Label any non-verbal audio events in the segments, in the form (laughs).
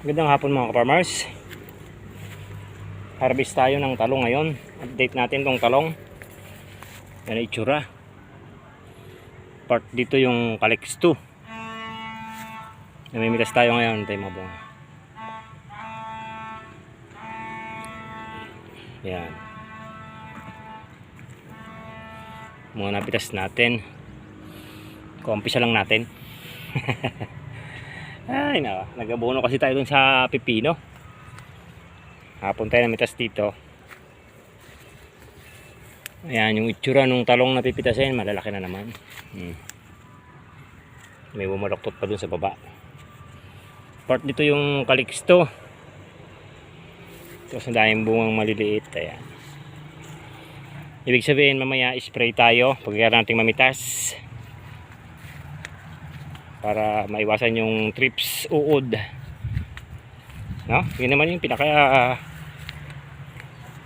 Magandang hapon mga farmers. Harvest tayo ng talong ngayon. Update natin tong talong. Yan ang itsura. Part dito yung Calix 2. Namimitas tayo ngayon. Tayo mabunga. Yan. Mga napitas natin. Kumpisa lang natin. (laughs) Ay, naka. Nag-abono kasi tayo dun sa pipino. Hapon tayo namitas dito. Ayan, yung itsura nung talong na pipitasin, malalaki na naman. Hmm. May bumaloktot pa dun sa baba. Part dito yung kaliksto. Tapos ang daming bungang maliliit. Ayan. Ibig sabihin, mamaya spray tayo pagkaya nating mamitas para maiwasan yung trips uod. No? yun naman yung pinaka ah,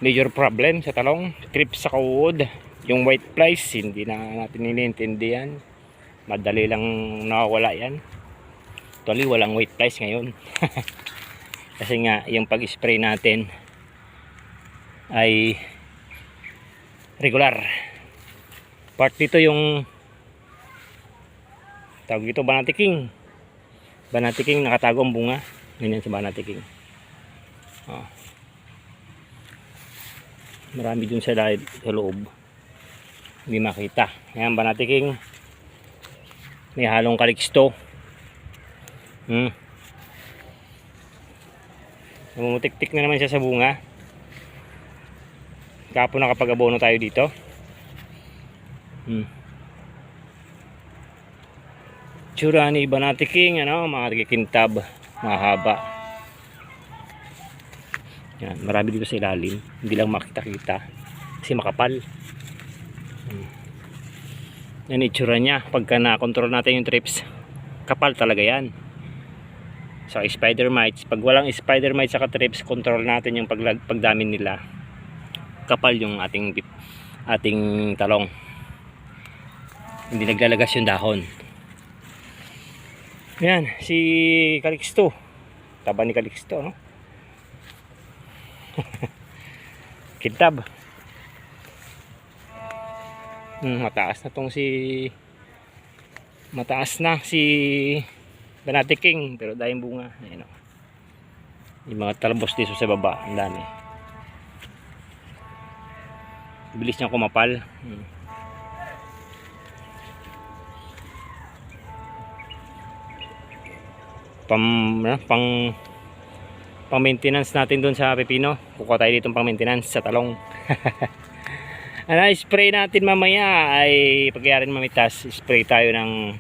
major problem sa talong. Trips sa uod yung white flies hindi na natin niniintindihan madali lang nakawala yan. Actually walang white flies ngayon. (laughs) Kasi nga yung pag spray natin ay regular. Part dito yung tawag ito Banati King. Banati King nakatago ang bunga. Ganyan sa Banati King. Oh. marami dun sa, lahi- sa loob. Hindi makita. Yan Banati King. May halong kaliksto hmm. namumutik-tik na naman siya sa bunga. Kapon nakapag-abono tayo dito. Hmm tsura ni Banati King ano, mga kikintab mahaba yan, marami dito sa ilalim. Hindi lang makita-kita. Kasi makapal. Hmm. yan itsura niya. Pagka na-control natin yung trips kapal talaga yan. Sa spider mites pag walang spider mites saka trips control natin yung paglag, pagdami nila. Kapal yung ating ating talong. Hindi naglalagas yung dahon yan, si Calixto. Taba ni Calixto, no? (laughs) Kintab. Hmm, mataas na tong si mataas na si Banati King pero dahil bunga ayan o. yung mga talbos dito sa baba ang dami bilis niyang kumapal hmm. Pang ano, pang pang maintenance natin doon sa pepino kukuha tayo dito pang maintenance sa talong. (laughs) Ano spray natin mamaya ay pagyarin mamitas spray tayo ng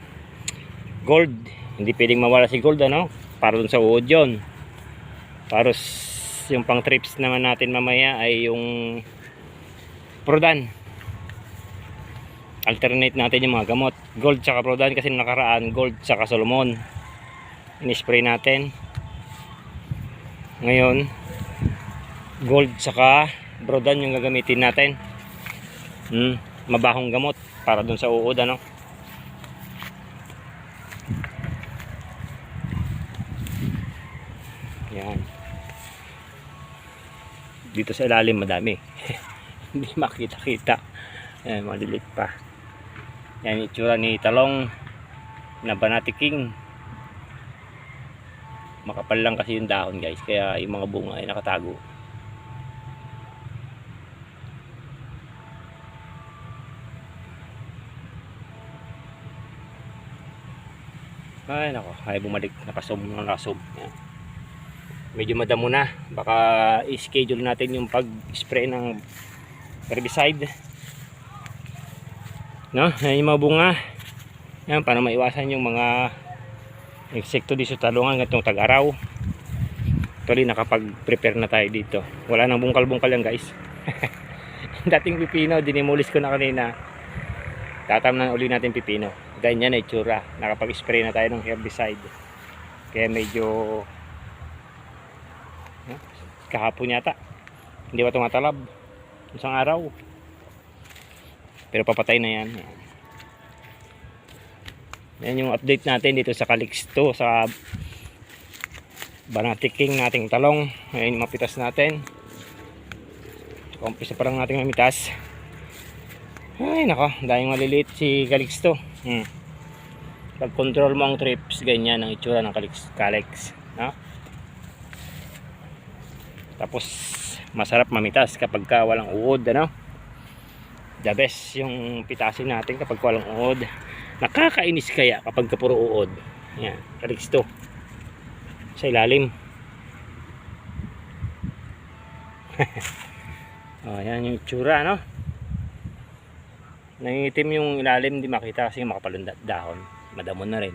gold. Hindi pwedeng mawala si gold ano para doon sa uod yun. Para yung pang trips naman natin mamaya ay yung prodan. Alternate natin yung mga gamot. Gold tsaka prodan kasi nakaraan gold tsaka solomon in-spray natin. Ngayon gold saka brodan yung gagamitin natin. Hmm, mabahong gamot para dun sa uod ano? Yan. Dito sa ilalim madami. (laughs) Hindi makita kita yan malilit pa. Yan itsura ni talong na banati king makapal lang kasi yung dahon guys. Kaya yung mga bunga ay nakatago. Ay nako. Ay bumalik. Nakasob na nakasob. Yan. medyo madamo na. Baka i-schedule natin yung pag spray ng herbicide. No? Yan yung mga bunga. Yan para maiwasan yung mga insekto dito sa talungan ganitong tag-araw. Actually nakapag-prepare na tayo dito. Wala nang bungkal-bungkal yan guys. (laughs) Dating pipino dinimulis ko na kanina. Tatamnan uli natin pipino. Ganyan na itsura. Nakapag-spray na tayo ng herbicide. Kaya medyo kahapon yata. Hindi pa tumatalab? Isang araw. Pero papatay na yan yan yung update natin dito sa Calixto sa banatiking nating talong. Ngayon mapitas natin. Umpisa pa lang natin mamitas ay nako dahil maliliit si Calixto hmm. pag control mo ang trips ganyan ang itsura ng Calix, Calix no? tapos masarap mamitas kapag ka walang uod ano? The best yung pitasin natin kapag walang uod nakakainis kaya kapag ka puro uod. Yan Calixto sa ilalim. (laughs) Oh, yan yung itsura no? Nangitim yung ilalim hindi makita kasi makapal ang da- dahon. Madamon na rin.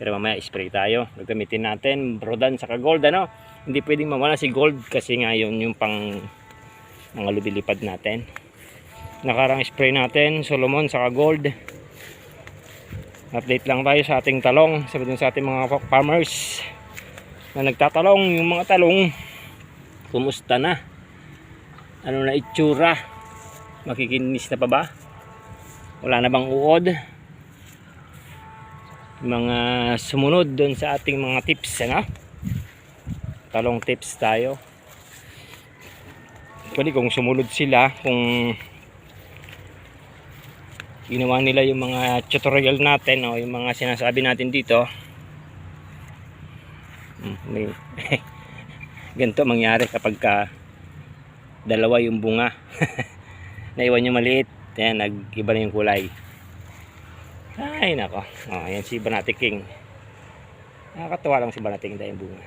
Pero mamaya spray tayo. Gagamitin natin brodan saka gold ano? Hindi pwedeng mawala si gold kasi nga yun yung pang mga lubilipad natin. Nakarang spray natin Solomon saka gold update lang tayo sa ating talong. Sabi dun sa ating mga farmers na nagtatalong yung mga talong kumusta na? Ano na itsura? Makikinis na pa ba? Wala na bang uod? Mga sumunod doon sa ating mga tips ano? Talong tips tayo. Pwede kung sumunod sila kung ginawa nila yung mga tutorial natin o yung mga sinasabi natin dito. Hmm, may (laughs) ganito mangyari kapag ka dalawa yung bunga. (laughs) Naiwan yung maliit. Yan nag iba na yung kulay. Ay nako. Oh, yan si Banati King nakakatuwa lang si Banati King dahil bunga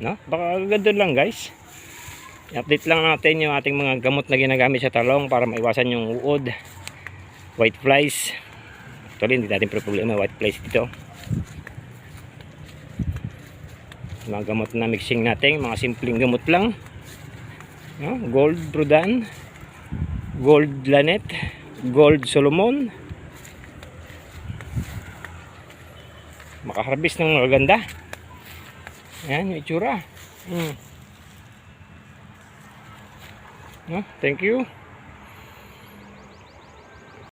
no? Baka ganda lang guys. Update lang natin yung ating mga gamot na ginagamit sa talong para maiwasan yung uod. White flies. Actually hindi natin problema white flies dito. Mga gamot na mixing natin mga simpleng gamot lang. No? gold brudan gold lanet gold solomon. Makaharvest ng maganda yan yung itsura hmm. no? thank you